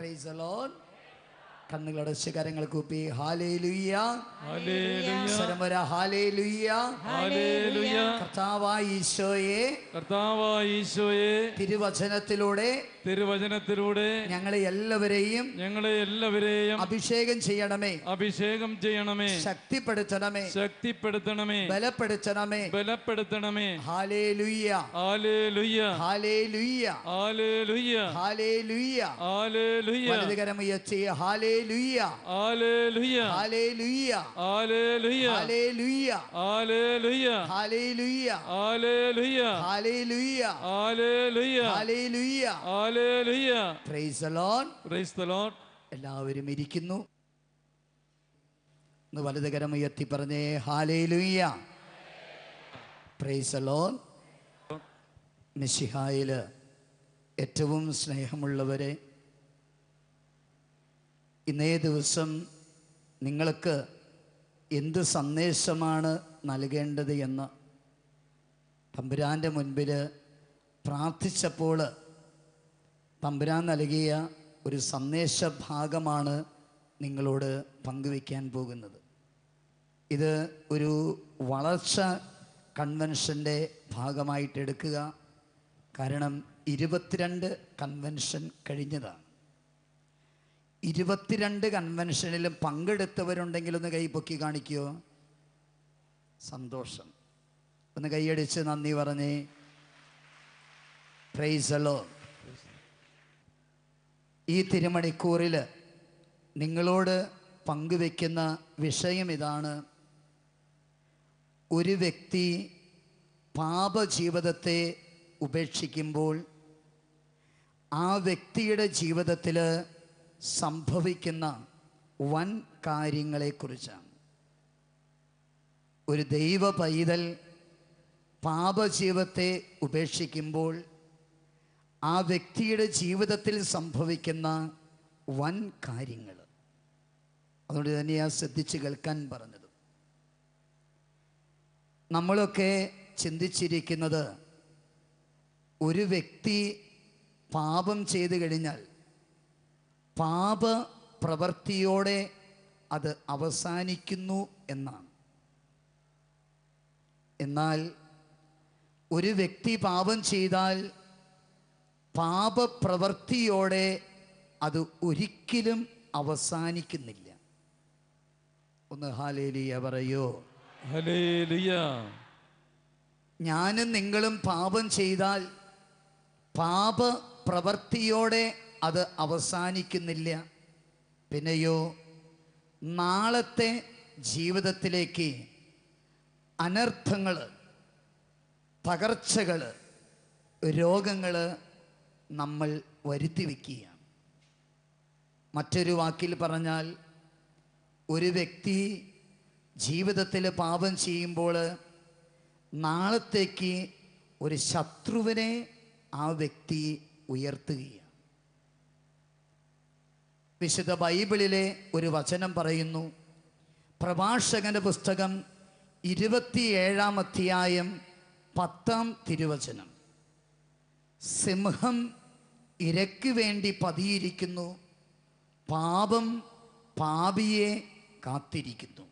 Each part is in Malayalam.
പ്രൈസ് ലോൺ കണ്ണുകളടച്ച് കരങ്ങൾ കൂപ്പി. ഹാലേ ലുയ്യ ഹല്ലേലൂയ. സ്വരമര ഹാലേ ലുയ്യ ഹല്ലേലൂയ. കർത്താവായ ഈശോയെ. കർത്താവായ ഈശോയെ. തിരുവചനത്തിലൂടെ തിരുവചനത്തിലൂടെ ഞങ്ങളെ എല്ലാവരെയും ഞങ്ങളെ എല്ലാവരെയും അഭിഷേകം ചെയ്യണമേ. അഭിഷേകം ചെയ്യണമേ. ശക്തിപ്പെടുത്തണമേ. ശക്തിപ്പെടുത്തണമേ. ബലപ്പെടുത്തണമേ. ബലപ്പെടുത്തണമേ. ഹാലേ ലുയ്യ ഹാലേ ലുയ്യ ഹാലേ ലുയ്യ ഹാലേ ലുയ്യ ഹാലേ ലുയ്യ ഹാലേ ലുയ്യ ഹാലേ എല്ലാവരും ഇരിക്കുന്നു ഒന്ന് വലതുകരം ഉയർത്തി പറഞ്ഞേ ഹാലേ ലുയ്യ പ്രൈസ് ലോൺ മിശിഹായിൽ ഏറ്റവും സ്നേഹമുള്ളവരെ ഇന്നേ ദിവസം നിങ്ങൾക്ക് എന്ത് സന്ദേശമാണ് നൽകേണ്ടത് എന്ന് തമ്പുരാന്റെ മുൻപിൽ പ്രാർത്ഥിച്ചപ്പോൾ തമ്പുരാൻ നൽകിയ ഒരു സന്ദേശ ഭാഗമാണ് നിങ്ങളോട് പങ്കുവയ്ക്കാൻ പോകുന്നത്. ഇത് ഒരു വളർച്ച കൺവെൻഷന്റെ ഭാഗമായിട്ട് എടുക്കുക കാരണം ഇരുപത്തിരണ്ട് കൺവെൻഷൻ കഴിഞ്ഞതാണ്. ഇരുപത്തിരണ്ട് കൺവെൻഷനിലും പങ്കെടുത്തവരുണ്ടെങ്കിൽ ഒന്ന് കൈ പൊക്കി കാണിക്കുമോ സന്തോഷം. ഒന്ന് കൈയടിച്ച് നന്ദി പറഞ്ഞേ. പ്രൈസലോ ഈ തിരുമണിക്കൂറിൽ നിങ്ങളോട് പങ്കുവെക്കുന്ന വിഷയം ഇതാണ്. ഒരു വ്യക്തി പാപജീവിതത്തെ ഉപേക്ഷിക്കുമ്പോൾ ആ വ്യക്തിയുടെ ജീവിതത്തിൽ സംഭവിക്കുന്ന വൻ കാര്യങ്ങളെക്കുറിച്ചാണ്. ഒരു ദൈവ പൈതൽ പാപജീവത്തെ ഉപേക്ഷിക്കുമ്പോൾ ആ വ്യക്തിയുടെ ജീവിതത്തിൽ സംഭവിക്കുന്ന വൻ കാര്യങ്ങൾ. അതുകൊണ്ട് തന്നെയാണ് ശ്രദ്ധിച്ച് കേൾക്കാൻ പറഞ്ഞത്. നമ്മളൊക്കെ ചിന്തിച്ചിരിക്കുന്നത് ഒരു വ്യക്തി പാപം ചെയ്തു കഴിഞ്ഞാൽ പാപ പ്രവൃത്തിയോടെ അത് അവസാനിക്കുന്നു എന്നാണ്. എന്നാൽ ഒരു വ്യക്തി പാപം ചെയ്താൽ പാപപ്രവൃത്തിയോടെ അത് ഒരിക്കലും അവസാനിക്കുന്നില്ല. ഒന്ന് ഹാലേലിയ പറയോ. ഹലേലിയ ഞാനും നിങ്ങളും പാപം ചെയ്താൽ പാപ പ്രവൃത്തിയോടെ അത് അവസാനിക്കുന്നില്ല. പിന്നെയോ നാളത്തെ ജീവിതത്തിലേക്ക് അനർത്ഥങ്ങൾ തകർച്ചകൾ രോഗങ്ങൾ നമ്മൾ വരുത്തി വയ്ക്കുകയാണ് മറ്റൊരു വാക്കിൽ പറഞ്ഞാൽ ഒരു വ്യക്തി ജീവിതത്തിൽ പാപം ചെയ്യുമ്പോൾ നാളത്തേക്ക് ഒരു ശത്രുവിനെ ആ വ്യക്തി ഉയർത്തുകയാണ്. വിശുദ്ധ ബൈബിളിലെ ഒരു വചനം പറയുന്നു. പ്രഭാഷകന്റെ പുസ്തകം ഇരുപത്തിയേഴാം അധ്യായം പത്താം തിരുവചനം. സിംഹം ഇരയ്ക്ക് വേണ്ടി പതിയിരിക്കുന്നു. പാപം പാപിയെ കാത്തിരിക്കുന്നു.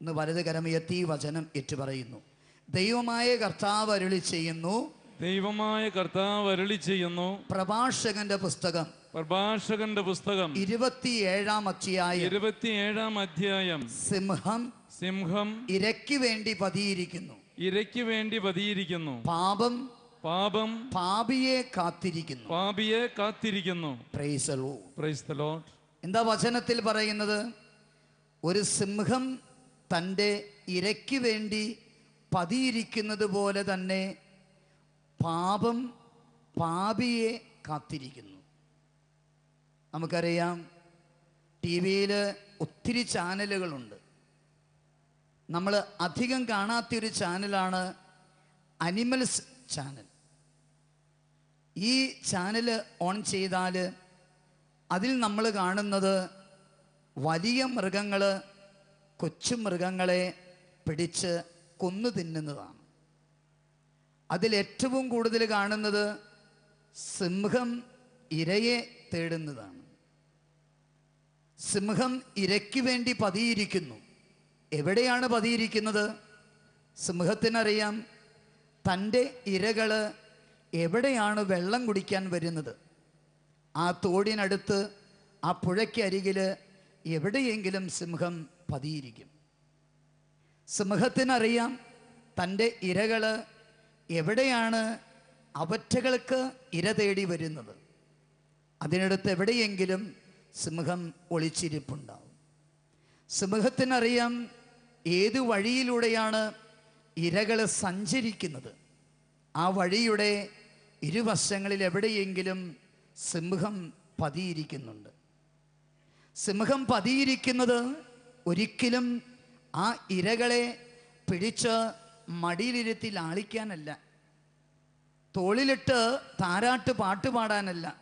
എന്ന് വലത് കരമയത്തി വചനം ഏറ്റു പറയുന്നു. ദൈവമായ കർത്താവ് അരുളി ചെയ്യുന്നു. ദൈവമായ കർത്താവ് അരുളി ചെയ്യുന്നു. പ്രഭാഷകന്റെ പുസ്തകം പ്രഭാഷകന്റെ പുസ്തകം. ഇരുപത്തിയേഴാം അധ്യായം. ഇരുപത്തിയേഴാം അധ്യായം. സിംഹം സിംഹം ഇരയ്ക്ക് വേണ്ടി പതിയിരിക്കുന്നു. ഇരയ്ക്ക് വേണ്ടി പതിയിരിക്കുന്നു. പാപം പാപം പാപിയെ കാത്തിരിക്കുന്നു. പാപിയെ കാത്തിരിക്കുന്നു. എന്താ വചനത്തിൽ പറയുന്നത്? ഒരു സിംഹം തന്റെ ഇരയ്ക്ക് വേണ്ടി പതിയിരിക്കുന്നത് പോലെ തന്നെ പാപം പാപിയെ കാത്തിരിക്കുന്നു. നമുക്കറിയാം ടി വിയിൽ ഒത്തിരി ചാനലുകളുണ്ട്. നമ്മൾ അധികം കാണാത്തൊരു ചാനലാണ് അനിമൽസ് ചാനൽ. ഈ ചാനൽ ഓൺ ചെയ്താൽ അതിൽ നമ്മൾ കാണുന്നത് വലിയ മൃഗങ്ങൾ കൊച്ചു മൃഗങ്ങളെ പിടിച്ച് കൊന്നു തിന്നുന്നതാണ്. അതിലേറ്റവും കൂടുതൽ കാണുന്നത് സിംഹം ഇരയെ തേടുന്നതാണ്. സിംഹം ഇരയ്ക്ക് വേണ്ടി പതിയിരിക്കുന്നു. എവിടെയാണ് പതിയിരിക്കുന്നത്? സിംഹത്തിനറിയാം തന്റെ ഇരകൾ എവിടെയാണ് വെള്ളം കുടിക്കാൻ വരുന്നത്? ആ തോടിനടുത്ത് ആ പുഴയ്ക്കരികിൽ എവിടെയെങ്കിലും സിംഹം പതിയിരിക്കും. സിംഹത്തിനറിയാം തന്റെ ഇരകൾ എവിടെയാണ് അവറ്റകൾക്ക് ഇര തേടി വരുന്നത്? അതിനടുത്ത് എവിടെയെങ്കിലും സിംഹം ഒളിച്ചിരിപ്പുണ്ടാവും. സിംഹത്തിനറിയാം ഏത് വഴിയിലൂടെയാണ് ഇരകൾ സഞ്ചരിക്കുന്നത്. ആ വഴിയുടെ ഇരുവശങ്ങളിൽ എവിടെയെങ്കിലും സിംഹം പതിയിരിക്കുന്നുണ്ട്. സിംഹം പതിയിരിക്കുന്നത് ഒരിക്കലും ആ ഇരകളെ പിടിച്ച് മടിയിലിരുത്തി ലാളിക്കാനല്ല. തോളിലിട്ട് താരാട്ട് പാട്ടുപാടാനല്ല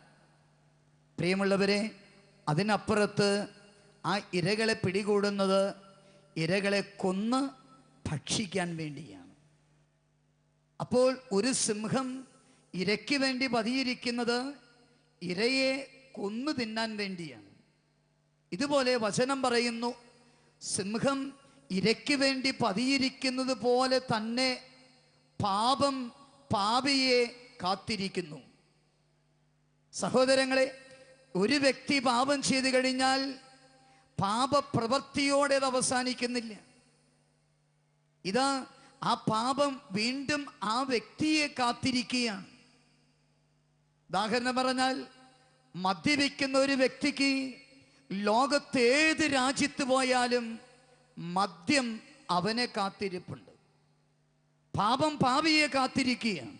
പ്രിയമുള്ളവരെ അതിനപ്പുറത്ത് ആ ഇരകളെ പിടികൂടുന്നത് ഇരകളെ കൊന്ന് ഭക്ഷിക്കാൻ വേണ്ടിയാണ്. അപ്പോൾ ഒരു സിംഹം ഇരയ്ക്ക് വേണ്ടി പതിയിരിക്കുന്നത് ഇരയെ കൊന്നു തിന്നാൻ വേണ്ടിയാണ്. ഇതുപോലെ വചനം പറയുന്നു സിംഹം ഇരയ്ക്ക് വേണ്ടി പതിയിരിക്കുന്നത് പോലെ തന്നെ പാപം പാപിയെ കാത്തിരിക്കുന്നു. സഹോദരങ്ങളെ ഒരു വ്യക്തി പാപം ചെയ്തു കഴിഞ്ഞാൽ പാപപ്രവൃത്തിയോടെ അത് അവസാനിക്കുന്നില്ല. ഇതാ ആ പാപം വീണ്ടും ആ വ്യക്തിയെ കാത്തിരിക്കുകയാണ്. ഉദാഹരണം പറഞ്ഞാൽ മദ്യപിക്കുന്ന ഒരു വ്യക്തിക്ക് ലോകത്തേത് രാജ്യത്ത് പോയാലും മദ്യം അവനെ കാത്തിരിപ്പുണ്ട്. പാപം പാപിയെ കാത്തിരിക്കുകയാണ്.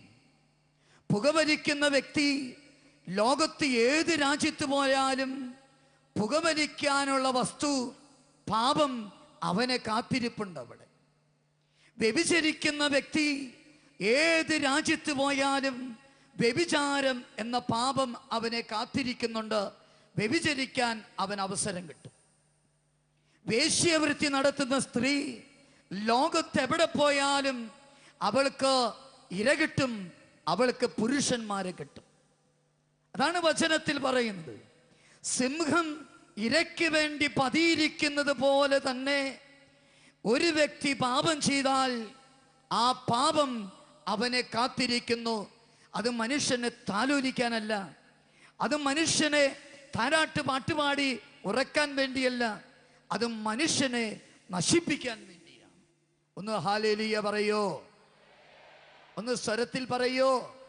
പുകവലിക്കുന്ന വ്യക്തി ലോകത്ത് ഏത് രാജ്യത്ത് പോയാലും പുകവലിക്കാനുള്ള വസ്തു പാപം അവനെ കാത്തിരിപ്പുണ്ട് അവിടെ. വ്യഭിചരിക്കുന്ന വ്യക്തി ഏത് രാജ്യത്ത് പോയാലും വ്യഭിചാരം എന്ന പാപം അവനെ കാത്തിരിക്കുന്നുണ്ട്. വ്യഭിചരിക്കാൻ അവൻ അവസരം കിട്ടും. വേശ്യവൃത്തി നടത്തുന്ന സ്ത്രീ ലോകത്ത് എവിടെ പോയാലും അവൾക്ക് ഇര കിട്ടും അവൾക്ക് പുരുഷന്മാരെ കിട്ടും. അതാണ് വചനത്തിൽ പറയുന്നത്. സിംഹം ഇരയ്ക്ക് വേണ്ടി പതിയിരിക്കുന്നത് പോലെ തന്നെ ഒരു വ്യക്തി പാപം ചെയ്താൽ ആ പാപം അവനെ കാത്തിരിക്കുന്നു. അത് മനുഷ്യനെ താലോലിക്കാനല്ല. അത് മനുഷ്യനെ താരാട്ട് പാട്ടുപാടി ഉറക്കാൻ വേണ്ടിയല്ല. അത് മനുഷ്യനെ നശിപ്പിക്കാൻ വേണ്ടിയാണ്. ഒന്ന് ഹാലേലിയ പറയോ? ഒന്ന് സ്വരത്തിൽ പറയോ?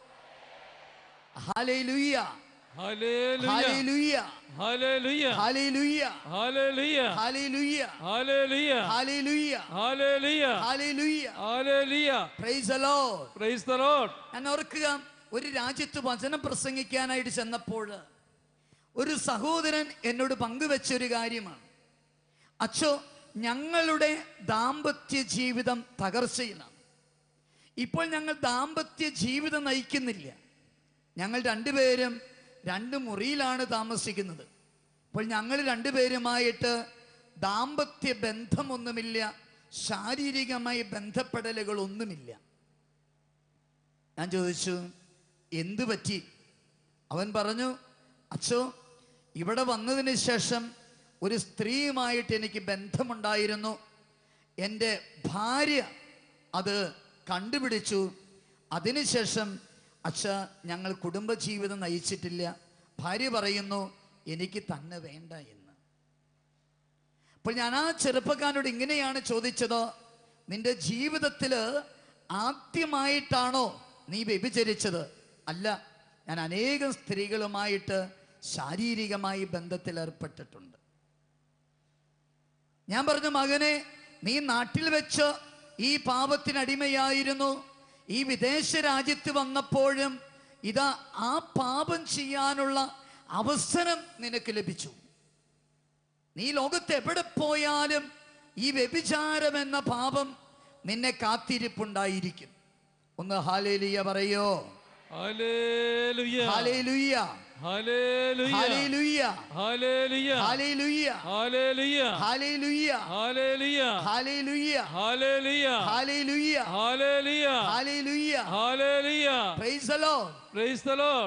ഞാൻ ഓർക്കുക ഒരു രാജ്യത്ത് വചനം പ്രസംഗിക്കാനായിട്ട് ചെന്നപ്പോൾ ഒരു സഹോദരൻ എന്നോട് പങ്കുവെച്ച ഒരു കാര്യമാണ് അച്ഛോ ഞങ്ങളുടെ ദാമ്പത്യ ജീവിതം തകർച്ചയിലാണ് ഇപ്പോൾ ഞങ്ങൾ ദാമ്പത്യ ജീവിതം നയിക്കുന്നില്ല ഞങ്ങൾ രണ്ടുപേരും രണ്ട് മുറിയിലാണ് താമസിക്കുന്നത്. അപ്പോൾ ഞങ്ങൾ രണ്ടുപേരുമായിട്ട് ദാമ്പത്യ ബന്ധമൊന്നുമില്ല ശാരീരികമായി ബന്ധപ്പെടലുകളൊന്നുമില്ല. ഞാൻ ചോദിച്ചു എന്തു പറ്റി? അവൻ പറഞ്ഞു അച്ചോ ഇവിടെ വന്നതിന് ശേഷം ഒരു സ്ത്രീയുമായിട്ട് എനിക്ക് ബന്ധമുണ്ടായിരുന്നു. എന്റെ ഭാര്യ അത് കണ്ടുപിടിച്ചു. അതിനുശേഷം അച്ഛ ഞങ്ങൾ കുടുംബജീവിതം നയിച്ചിട്ടില്ല. ഭാര്യ പറയുന്നു എനിക്ക് തന്നെ വേണ്ട എന്ന്. അപ്പോൾ ഞാൻ ആ ചെറുപ്പക്കാരനോട് ഇങ്ങനെയാണ് ചോദിച്ചത് നിന്റെ ജീവിതത്തിൽ ആദ്യമായിട്ടാണോ നീ വ്യഭിചരിച്ചത്? അല്ല ഞാൻ അനേകം സ്ത്രീകളുമായിട്ട് ശാരീരികമായി ബന്ധത്തിൽ ഏർപ്പെട്ടിട്ടുണ്ട്. ഞാൻ പറഞ്ഞു മകനെ നീ നാട്ടിൽ വെച്ച് ഈ പാപത്തിനടിമയായിരുന്നു. ഈ വിദേശ രാജ്യത്ത് വന്നപ്പോഴും ഇതാ ആ പാപം ചെയ്യാനുള്ള അവസരം നിനക്ക് ലഭിച്ചു. നീ ലോകത്ത് എവിടെ പോയാലും ഈ വ്യഭിചാരം എന്ന പാപം നിന്നെ കാത്തിരിപ്പുണ്ടായിരിക്കും. ഒന്ന് ഹാലേലിയ പറയോ? ഹാലേലുയ്യ ഹാലേലുയ്യ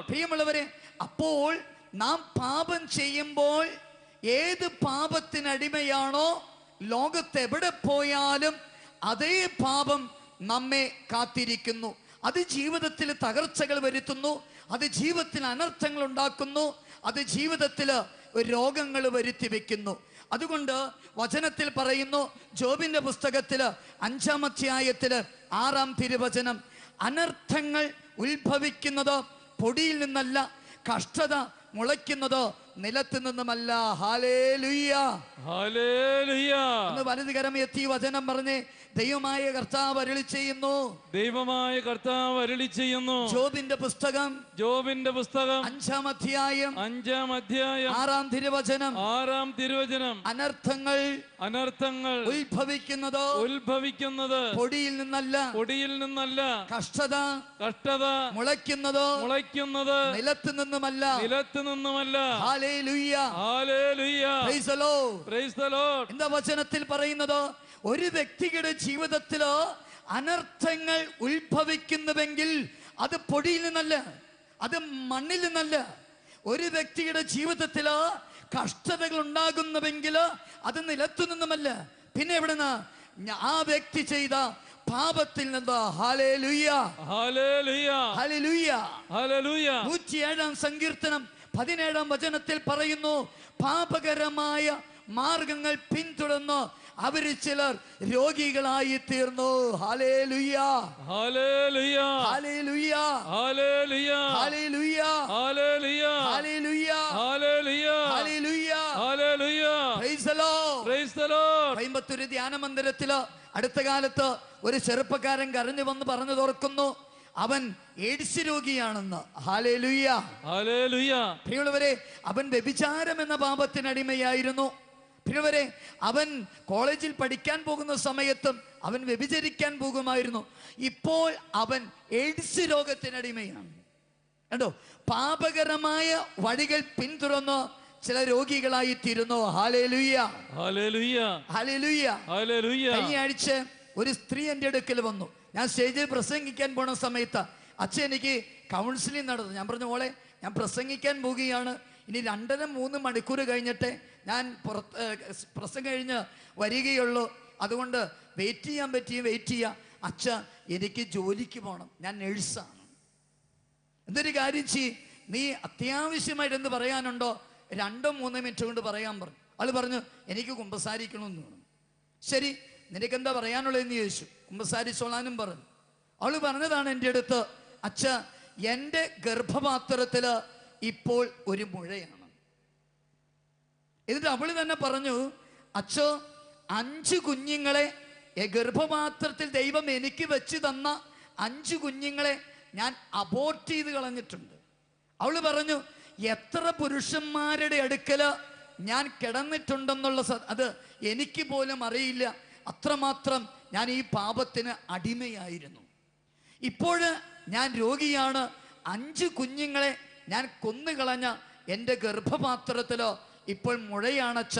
പ്രിയമുള്ളവരെ അപ്പോൾ നാം പാപം ചെയ്യുമ്പോൾ ഏത് പാപത്തിനടിമയാണോ ലോകത്ത് എവിടെ പോയാലും അതേ പാപം നമ്മെ കാത്തിരിക്കുന്നു അത് ജീവിതത്തിൽ തകർച്ചകൾ വരുത്തുന്നു അത് ജീവിതത്തിൽ അനർത്ഥങ്ങൾ ഉണ്ടാക്കുന്നു അത് ജീവിതത്തിൽ രോഗങ്ങൾ വരുത്തി വെക്കുന്നു. അതുകൊണ്ട് വചനത്തിൽ പറയുന്നു ജോബിന്റെ പുസ്തകത്തിൽ അഞ്ചാം അധ്യായത്തിൽ ആറാം തിരുവചനം അനർത്ഥങ്ങൾ ഉത്ഭവിക്കുന്നത് പൊടിയിൽ നിന്നല്ല കഷ്ടത മുളയ്ക്കുന്നത് നിലത്ത് നിന്നുമല്ല. ഹാലേലുയ്യ ഹല്ലേലൂയ ഒന്ന് വലതുകരം എത്തി വചനം പറഞ്ഞ് ദൈവമായ കർത്താവ് അരുളി ചെയ്യുന്നു. ദൈവമായ കർത്താവ് അരുളി ചെയ്യുന്നു. ജോബിന്റെ പുസ്തകം ജോബിന്റെ പുസ്തകം അഞ്ചാം അധ്യായം അഞ്ചാം അധ്യായം ആറാം തിരുവചനം ആറാം തിരുവചനം അനർത്ഥങ്ങൾ അനർത്ഥങ്ങൾ ഉത്ഭവിക്കുന്നത് ഉത്ഭവിക്കുന്നത് പൊടിയിൽ നിന്നല്ല. പൊടിയിൽ നിന്നല്ല. കഷ്ടത കഷ്ടത മുളയ്ക്കുന്നത് മുളയ്ക്കുന്നത് നിലത്ത് നിന്നുമല്ല. നിലത്ത് നിന്നുമല്ല. എന്താ വചനത്തിൽ പറയുന്നത്? ഒരു വ്യക്തിയുടെ ജീവിതത്തിൽ അനർത്ഥങ്ങൾ ഉത്ഭവിക്കുന്നുവെങ്കിൽ അത് പൊടിയിൽ നിന്നല്ല അത് മണ്ണിൽ നിന്നല്ല. ഒരു വ്യക്തിയുടെ ജീവിതത്തിൽ കഷ്ടതകൾ ഉണ്ടാകുന്നുവെങ്കിൽ അത് നിലത്തു നിന്നുമല്ല. പിന്നെ എവിടെ നിന്ന്? ആ വ്യക്തി ചെയ്ത പാപത്തിൽ നിന്ന്. നൂറ്റിയേഴാം സങ്കീർത്തനം പതിനേഴാം വചനത്തിൽ പറയുന്നു പാപകരമായ മാർഗങ്ങൾ പിന്തുടർന്ന് അവർ ചിലർ രോഗികളായി തീർന്നു. പ്രൈസ് ദ ലോർഡ് കോയമ്പത്തൂര് ധ്യാന മന്ദിരത്തിൽ അടുത്ത കാലത്ത് ഒരു ചെറുപ്പക്കാരൻ കരഞ്ഞു വന്ന് പറഞ്ഞു തുറക്കുന്നു അവൻ എയ്ഡ്സ് രോഗിയാണെന്ന് പ്രിയമുള്ളവരെ അവൻ വ്യഭിചാരം എന്ന പാപത്തിനടിമയായിരുന്നു പ്രിയവരെ അവൻ കോളേജിൽ പഠിക്കാൻ പോകുന്ന സമയത്തും അവൻ വ്യഭിചരിക്കാൻ പോകുമായിരുന്നു. ഇപ്പോൾ അവൻ എയ്ഡ്സ് രോഗത്തിനടിമയാണ് കണ്ടോ? പാപകരമായ വഴികൾ പിന്തുടർന്ന് ചില രോഗികളായി തീരുന്നു. കഴിഞ്ഞ ആഴ്ച ഒരു സ്ത്രീ എന്റെ അടുക്കൽ വന്നു. ഞാൻ സ്റ്റേജിൽ പ്രസംഗിക്കാൻ പോണ സമയത്ത് അച്ഛൻ എനിക്ക് കൗൺസിലിംഗ് നടന്നു. ഞാൻ പറഞ്ഞു മോളെ ഞാൻ പ്രസംഗിക്കാൻ പോവുകയാണ്. ഇനി രണ്ടര മൂന്ന് മണിക്കൂർ കഴിഞ്ഞിട്ട് ഞാൻ പുറത്ത് ഏഹ്, പ്രസംഗം കഴിഞ്ഞ് വരികയുള്ളൂ. അതുകൊണ്ട് വെയിറ്റ് ചെയ്യാൻ പറ്റിയും വെയിറ്റ് ചെയ്യാം. അച്ഛ എനിക്ക് ജോലിക്ക് പോകണം ഞാൻ നഴ്സാണ് എന്തൊരു കാര്യം ചെയ് നീ അത്യാവശ്യമായിട്ട് എന്ത് പറയാനുണ്ടോ? രണ്ടോ മൂന്നോ മിനിറ്റ് കൊണ്ട് പറയാൻ പറഞ്ഞു. ആൾ പറഞ്ഞു എനിക്ക് കുമ്പസാരിക്കണമെന്ന് പറഞ്ഞു. ശരി നിനക്ക് എന്താ പറയാനുള്ളതെന്ന് ചോദിച്ചു. കുമ്പസാരിച്ചോളാനും പറഞ്ഞു. അവൾ പറഞ്ഞതാണ് എന്റെ അടുത്ത് അച്ഛ എന്റെ ഗർഭപാത്രത്തിൽ ഇപ്പോൾ ഒരു മുഴയാണ്. എന്നിട്ട് അവൾ തന്നെ പറഞ്ഞു അച്ഛോ അഞ്ച് കുഞ്ഞുങ്ങളെ ഗർഭപാത്രത്തിൽ ദൈവം എനിക്ക് വെച്ച് തന്ന അഞ്ച് കുഞ്ഞുങ്ങളെ ഞാൻ അബോർട്ട് ചെയ്ത് കളഞ്ഞിട്ടുണ്ട്. അവൾ പറഞ്ഞു എത്ര പുരുഷന്മാരുടെ അടുക്കൽ ഞാൻ കിടന്നിട്ടുണ്ടെന്നുള്ള അത് എനിക്ക് പോലും അറിയില്ല. അത്രമാത്രം ഞാൻ ഈ പാപത്തിന് അടിമയായിരുന്നു. ഇപ്പോൾ ഞാൻ രോഗിയാണ്. അഞ്ച് കുഞ്ഞുങ്ങളെ ഞാൻ കൊന്നുകളഞ്ഞ എന്റെ ഗർഭപാത്രത്തിലോ ഇപ്പോൾ മുഴയാണച്ച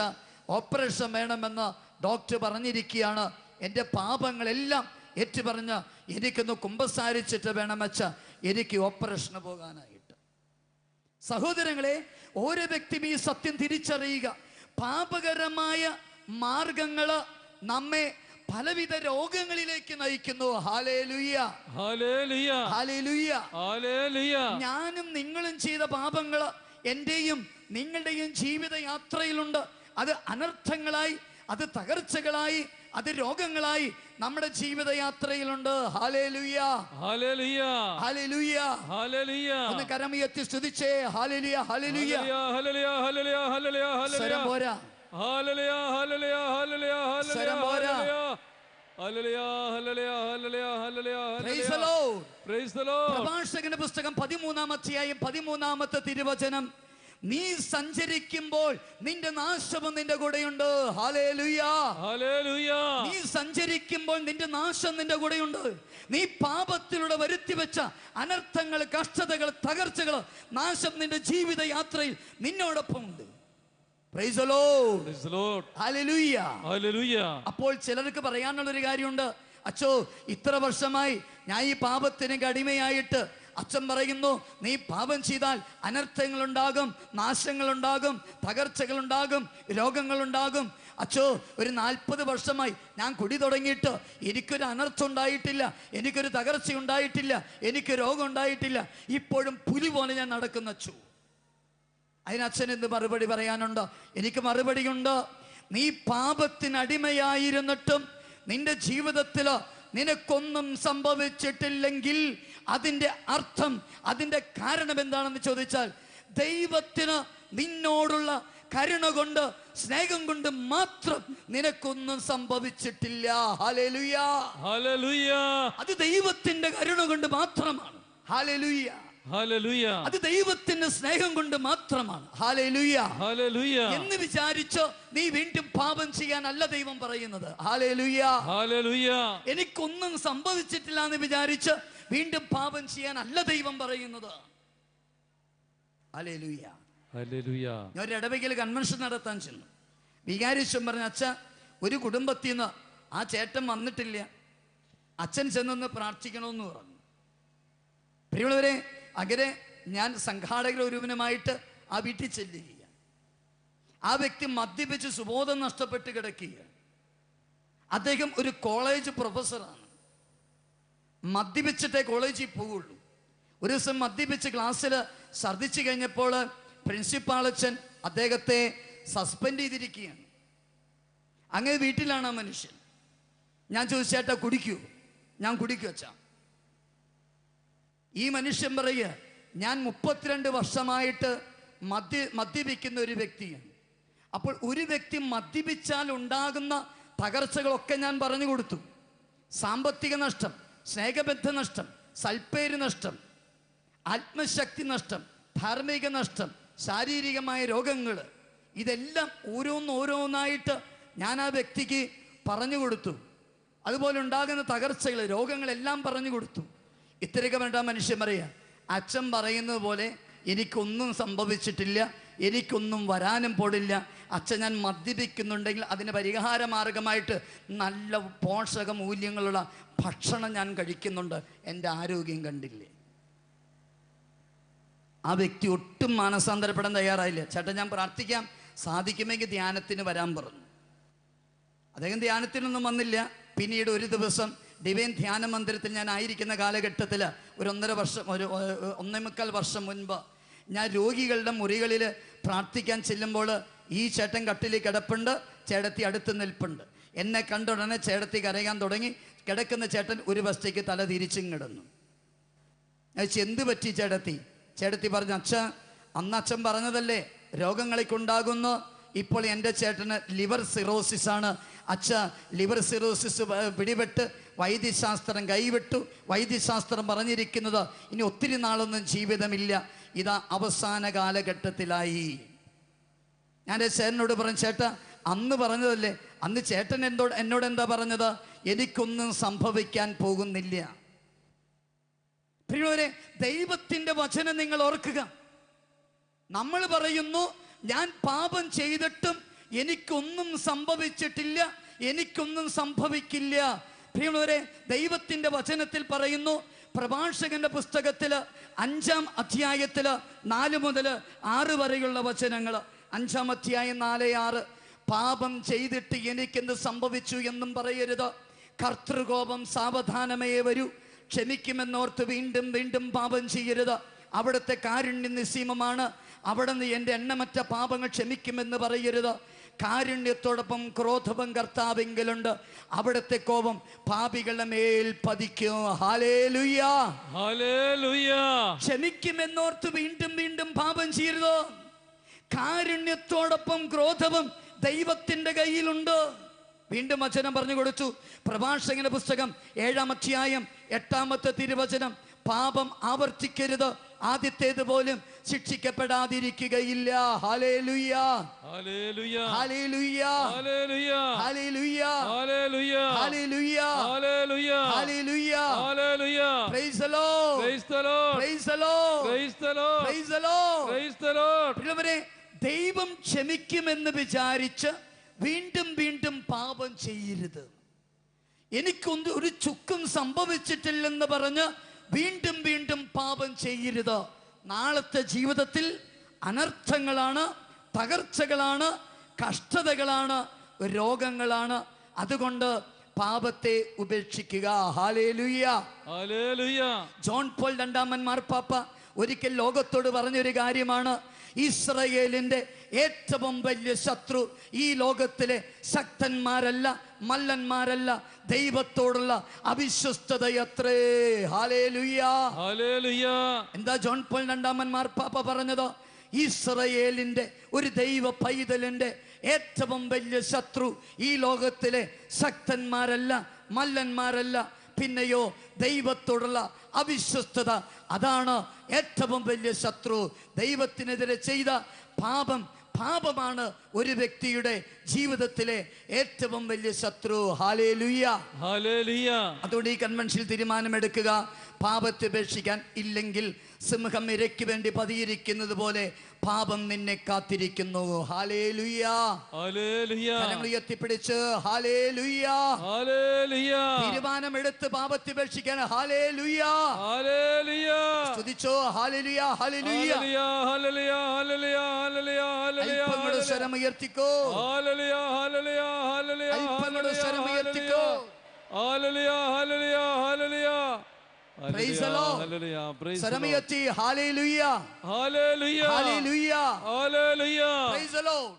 ഓപ്പറേഷൻ വേണമെന്ന് ഡോക്ടർ പറഞ്ഞിരിക്കുകയാണ്. എന്റെ പാപങ്ങളെല്ലാം ഏറ്റുപറഞ്ഞ് എനിക്കൊന്ന് കുമ്പസാരിച്ചിട്ട് വേണമെച്ച എനിക്ക് ഓപ്പറേഷന് പോകാനായിട്ട്. സഹോദരങ്ങളെ ഓരോ വ്യക്തിയും ഈ സത്യം തിരിച്ചറിയുക. പാപകരമായ മാർഗങ്ങൾ നമ്മെ പലവിധ രോഗങ്ങളിലേക്ക് നയിക്കുന്നു. ഞാനും നിങ്ങളും ചെയ്ത പാപങ്ങൾ എന്റെയും നിങ്ങളുടെയും ജീവിത യാത്രയിലുണ്ട്. അത് അനർത്ഥങ്ങളായി അത് തകർച്ചകളായി അത് രോഗങ്ങളായി നമ്മുടെ ജീവിത യാത്രയിലുണ്ട്. ഹാലേലുയ്യ ഹാലേലൂയ ഹാലേലുയ്യ ഹാലേലൂയ ഒന്ന് കരമുയർത്തി സ്തുതിച്ചേ. സ്വരം പോരാ. സ്വരം പോരാ. പ്രഭാഷകന്റെ പുസ്തകം പതിമൂന്നാം അധ്യായം പതിമൂന്നാമത്തെ തിരുവചനം. നീ സഞ്ചരിക്കുമ്പോൾ നിന്റെ നാശവും നിന്റെ കൂടെയുണ്ട്. നീ സഞ്ചരിക്കുമ്പോൾ നിന്റെ നാശം നിന്റെ കൂടെയുണ്ട്. നീ പാപത്തിലൂടെ വരുത്തി വെച്ച അനർത്ഥങ്ങൾ കഷ്ടതകൾ തകർച്ചകൾ നാശം നിന്റെ ജീവിത യാത്രയിൽ നിന്നോടൊപ്പം ഉണ്ട്. അപ്പോൾ ചിലർക്ക് പറയാനുള്ള ഒരു കാര്യമുണ്ട്. അച്ചോ ഇത്ര വർഷമായി ഞാൻ ഈ പാപത്തിന് അടിമയായിട്ട് അച്ഛൻ പറയുന്നു നീ പാപം ചെയ്താൽ അനർത്ഥങ്ങളുണ്ടാകും നാശങ്ങളുണ്ടാകും തകർച്ചകളുണ്ടാകും രോഗങ്ങളുണ്ടാകും. അച്ചോ ഒരു നാൽപ്പത് വർഷമായി ഞാൻ കുടി തുടങ്ങിയിട്ട് എനിക്കൊരു അനർത്ഥം ഉണ്ടായിട്ടില്ല എനിക്കൊരു തകർച്ച ഉണ്ടായിട്ടില്ല എനിക്ക് രോഗം ഉണ്ടായിട്ടില്ല. ഇപ്പോഴും പുലി പോലെ ഞാൻ നടക്കുന്ന അച്ചു. അതിനച്ഛൻ എന്ത് മറുപടി പറയാനുണ്ടോ? എനിക്ക് മറുപടിയുണ്ട്? നീ പാപത്തിനടിമയായിരുന്നിട്ടും നിന്റെ ജീവിതത്തിൽ നിനക്കൊന്നും സംഭവിച്ചിട്ടില്ലെങ്കിൽ അതിന്റെ അർത്ഥം അതിന്റെ കാരണം എന്താണെന്ന് ചോദിച്ചാൽ ദൈവത്തിന് നിന്നോടുള്ള കരുണ കൊണ്ട് സ്നേഹം കൊണ്ട് മാത്രം നിനക്കൊന്നും സംഭവിച്ചിട്ടില്ല. ഹലലുയാ ഹലലുയാ അത് ദൈവത്തിന്റെ കരുണ കൊണ്ട് മാത്രമാണ്. ഹാലലുയ്യ ഹല്ലേലൂയ അത് ദൈവത്തിന്റെ സ്നേഹം കൊണ്ട് മാത്രമാണ്. എന്ന് വിചാരിച്ചോ നീ വീണ്ടും പാപം ചെയ്യാൻ അല്ല ദൈവം പറയുന്നത്. എനിക്കൊന്നും സംഭവിച്ചിട്ടില്ല എന്ന് വിചാരിച്ച് വീണ്ടും പാപം ചെയ്യാൻ അല്ല ദൈവം പറയുന്നത്. ഞാൻ ഒരു ഇടവകയിൽ കൺവെൻഷൻ നടത്താൻ ചെന്നു. വികാരിച്ചും പറഞ്ഞ അച്ഛ ഒരു കുടുംബത്തിൽ നിന്ന് ആ ചേട്ടൻ വന്നിട്ടില്ല. അച്ഛൻ ചെന്നൊന്ന് പ്രാർത്ഥിക്കണമെന്ന് പറഞ്ഞു. പ്രിയമുള്ളവരെ അകരെ ഞാൻ സംഘാടകർ ഒരുവനുമായിട്ട് ആ വീട്ടിൽ ചെല്ലുകയാണ്. ആ വ്യക്തി മദ്യപിച്ച് സുബോധം നഷ്ടപ്പെട്ട് കിടക്കുകയാണ്. അദ്ദേഹം ഒരു കോളേജ് പ്രൊഫസറാണ്. മദ്യപിച്ചിട്ടേ കോളേജിൽ പോവുള്ളൂ. ഒരു ദിവസം മദ്യപിച്ച് ക്ലാസ്സിൽ ഛർദ്ദിച്ചു കഴിഞ്ഞപ്പോൾ പ്രിൻസിപ്പാളച്ചൻ അദ്ദേഹത്തെ സസ്പെൻഡ് ചെയ്തിരിക്കുകയാണ്. അങ്ങനെ വീട്ടിലാണ് ആ മനുഷ്യൻ. ഞാൻ ചോദിച്ചേട്ടാ കുടിക്കൂ? ഞാൻ കുടിക്കൂ അച്ഛാ. ഈ മനുഷ്യൻ പറയുക ഞാൻ മുപ്പത്തിരണ്ട് വർഷമായിട്ട് മദ്യ മദ്യപിക്കുന്ന ഒരു വ്യക്തിയാണ്. അപ്പോൾ ഒരു വ്യക്തി മദ്യപിച്ചാൽ ഉണ്ടാകുന്ന തകർച്ചകളൊക്കെ ഞാൻ പറഞ്ഞു കൊടുത്തു. സാമ്പത്തിക നഷ്ടം സ്നേഹബന്ധ നഷ്ടം സൽപ്പേര് നഷ്ടം ആത്മശക്തി നഷ്ടം ധാർമ്മിക നഷ്ടം ശാരീരികമായ രോഗങ്ങൾ ഇതെല്ലാം ഓരോന്നോരോന്നായിട്ട് ഞാൻ ആ വ്യക്തിക്ക് പറഞ്ഞു കൊടുത്തു. അതുപോലെ ഉണ്ടാകുന്ന തകർച്ചകൾ രോഗങ്ങളെല്ലാം പറഞ്ഞു കൊടുത്തു. ഇത്രയൊക്കെ പറഞ്ഞിട്ട് ആ മനുഷ്യൻ പറയുക അച്ഛൻ പറയുന്നത് പോലെ എനിക്കൊന്നും സംഭവിച്ചിട്ടില്ല എനിക്കൊന്നും വരാനും പോടില്ല അച്ഛൻ ഞാൻ മദ്യപിക്കുന്നുണ്ടെങ്കിൽ അതിന് പരിഹാര മാർഗമായിട്ട് നല്ല പോഷക മൂല്യങ്ങളുള്ള ഭക്ഷണം ഞാൻ കഴിക്കുന്നുണ്ട്. എന്റെ ആരോഗ്യം കണ്ടില്ലേ? ആ വ്യക്തി ഒട്ടും മാനസാന്തരപ്പെടാൻ തയ്യാറായില്ല. ചേട്ടൻ ഞാൻ പ്രാർത്ഥിക്കാം. സാധിക്കുമെങ്കിൽ ധ്യാനത്തിന് വരാൻ പറഞ്ഞു. അദ്ദേഹം ധ്യാനത്തിനൊന്നും വന്നില്ല. പിന്നീട് ഒരു ദിവസം ഡിവൈൻ ധ്യാന മന്ദിരത്തിൽ ഞാൻ ആയിരിക്കുന്ന കാലഘട്ടത്തിൽ ഒരു ഒന്നര വർഷം ഒരു ഒന്നേമുക്കാൽ ഒന്നേ മുക്കാൽ വർഷം മുൻപ് ഞാൻ രോഗികളുടെ മുറികളിൽ പ്രാർത്ഥിക്കാൻ ചെല്ലുമ്പോൾ ഈ ചേട്ടൻ കട്ടിൽ കിടപ്പുണ്ട് ചേട്ടത്തി അടുത്ത് നിൽപ്പുണ്ട്. എന്നെ കണ്ട ഉടനെ ചേട്ടത്തി കരയാൻ തുടങ്ങി. കിടക്കുന്ന ചേട്ടൻ ഒരു വശത്തേക്ക് തല തിരിച്ചും കിടന്നു എന്ത് പറ്റി ചേട്ടത്തി? ചേട്ടത്തി പറഞ്ഞു അച്ഛ അന്ന് അച്ഛൻ പറഞ്ഞതല്ലേ രോഗങ്ങളൊക്കെ ഉണ്ടാകുന്നു ഇപ്പോൾ എന്റെ ചേട്ടന് ലിവർ സിറോസിസ് ആണ് അച്ഛ ലിവർ സിറോസിസ് പിടിപെട്ട് വൈദ്യശാസ്ത്രം കൈവിട്ടു. വൈദ്യശാസ്ത്രം പറഞ്ഞിരിക്കുന്നത് ഇനി ഒത്തിരി നാളൊന്നും ജീവിതമില്ല. ഇതാ അവസാന കാലഘട്ടത്തിലായി. ഞാൻ ചേട്ടനോട് പറഞ്ഞു ചേട്ടാ അന്ന് പറഞ്ഞതല്ലേ? അന്ന് ചേട്ടൻ എന്തോ എന്നോട് എന്താ പറഞ്ഞത്? എനിക്കൊന്നും സംഭവിക്കാൻ പോകുന്നില്ല. പ്രിയവരെ ദൈവത്തിന്റെ വചനം നിങ്ങൾ ഓർക്കുക. നമ്മൾ പറയുന്നു ഞാൻ പാപം ചെയ്തിട്ടും എനിക്കൊന്നും സംഭവിച്ചിട്ടില്ല. എനിക്കൊന്നും സംഭവിക്കില്ല. പ്രിയമുള്ളവരെ ദൈവത്തിന്റെ വചനത്തിൽ പറയുന്നു പ്രഭാഷകന്റെ പുസ്തകത്തിൽ അഞ്ചാം അധ്യായത്തിൽ നാല് മുതൽ ആറ് വരെയുള്ള വചനങ്ങൾ അഞ്ചാം അധ്യായം നാല് ആറ് പാപം ചെയ്തിട്ട് എനിക്കെന്ത് സംഭവിച്ചു എന്നും പറയരുത്. കർത്തൃകോപം സാവധാനമേ വരൂ. ക്ഷമിക്കുമെന്നോർത്ത് വീണ്ടും വീണ്ടും പാപം ചെയ്യരുത്. അവിടുത്തെ കാരുണ്യ നിസീമമാണ് അവിടെ നിന്ന് എന്റെ എണ്ണമറ്റ പാപങ്ങൾ ക്ഷമിക്കുമെന്ന് പറയരുത്. കാരുണ്യത്തോടൊപ്പം ക്രോധവും കർത്താവെങ്കിലുണ്ട്. അവിടുത്തെ കോപം പാപികളുടെ മേൽ പതിക്കും. ക്ഷമിക്കുമെന്നോർത്ത് വീണ്ടും വീണ്ടും പാപം ചെയ്യരുത്. കാരുണ്യത്തോടൊപ്പം ക്രോധവും ദൈവത്തിന്റെ കയ്യിലുണ്ട്. വീണ്ടും വചനം പറഞ്ഞു കൊടുത്തു. പ്രഭാഷകന്റെ പുസ്തകം ഏഴാം അധ്യായം എട്ടാമത്തെ തിരുവചനം. പാപം ആവർത്തിക്കരുത്. ആദ്യത്തേത് പോലും ശിക്ഷിക്കപ്പെടാതിരിക്കുകയില്ല ദൈവം ക്ഷമിക്കുമെന്ന് വിചാരിച്ച് വീണ്ടും വീണ്ടും പാപം ചെയ്യരുത് എനിക്കൊന്നും ഒരു ചുക്കും സംഭവിച്ചിട്ടില്ലെന്ന് പറഞ്ഞ് വീണ്ടും വീണ്ടും പാപം ചെയ്യരുത്. നാളത്തെ ജീവിതത്തിൽ അനർത്ഥങ്ങളാണ് തകർച്ചകളാണ് കഷ്ടതകളാണ് രോഗങ്ങളാണ്. അതുകൊണ്ട് പാപത്തെ ഉപേക്ഷിക്കുക. ജോൺ പോൾ രണ്ടാമൻ മാർപ്പാപ്പ ഒരിക്കൽ ലോകത്തോട് പറഞ്ഞൊരു കാര്യമാണ്. ഇസ്രയേലിന്റെ ഏറ്റവും വലിയ ശത്രു ഈ ലോകത്തിലെ ശക്തന്മാരല്ല മല്ലന്മാരല്ല ദൈവത്തോടുള്ള അവിശ്വസ്തതയത്രേ. എന്താ ജോൺ പോൾ രണ്ടാമൻ മാർപ്പാപ്പ പറഞ്ഞതോ? ഇസ്രയേലിന്റെ ഒരു ദൈവ പൈതലിന്റെ ഏറ്റവും വലിയ ശത്രു ഈ ലോകത്തിലെ ശക്തന്മാരല്ല മല്ലന്മാരല്ല പിന്നെയോ ദൈവത്തോടുള്ള അവിശ്വസ്തത. അതാണ് ഏറ്റവും വലിയ ശത്രു. ദൈവത്തിനെതിരെ ചെയ്ത പാപം പാപമാണ് ഒരു വ്യക്തിയുടെ ജീവിതത്തിലെ ഏറ്റവും വലിയ ശത്രു. അതുകൊണ്ട് ഈ കൺവെൻഷനിൽ തീരുമാനമെടുക്കുക. പാപത്തെ ഉപേക്ഷിക്കാൻ ഇല്ലെങ്കിൽ സിംഹം ഇരയ്ക്ക് വേണ്ടി പതിയിരിക്കുന്നത് പോലെ പാപം നിന്നെ കാത്തിരിക്കുന്നു. ഉയർത്തിപ്പിടിച്ച്. തീരുമാനമെടുത്ത് പാപത്തെ ഉപേക്ഷിക്കാൻ ഹാലേ Hallelujah. സ്തുതിച്ചോ സ്വരം ഉയർത്തിക്കോ. സ്വരം ഉയർത്തിക്കോ. Hallelujah. Hallelujah. Praise the Lord. Hallelujah. Praise Hallelujah. Hallelujah. Hallelujah. Hallelujah. Praise the Lord.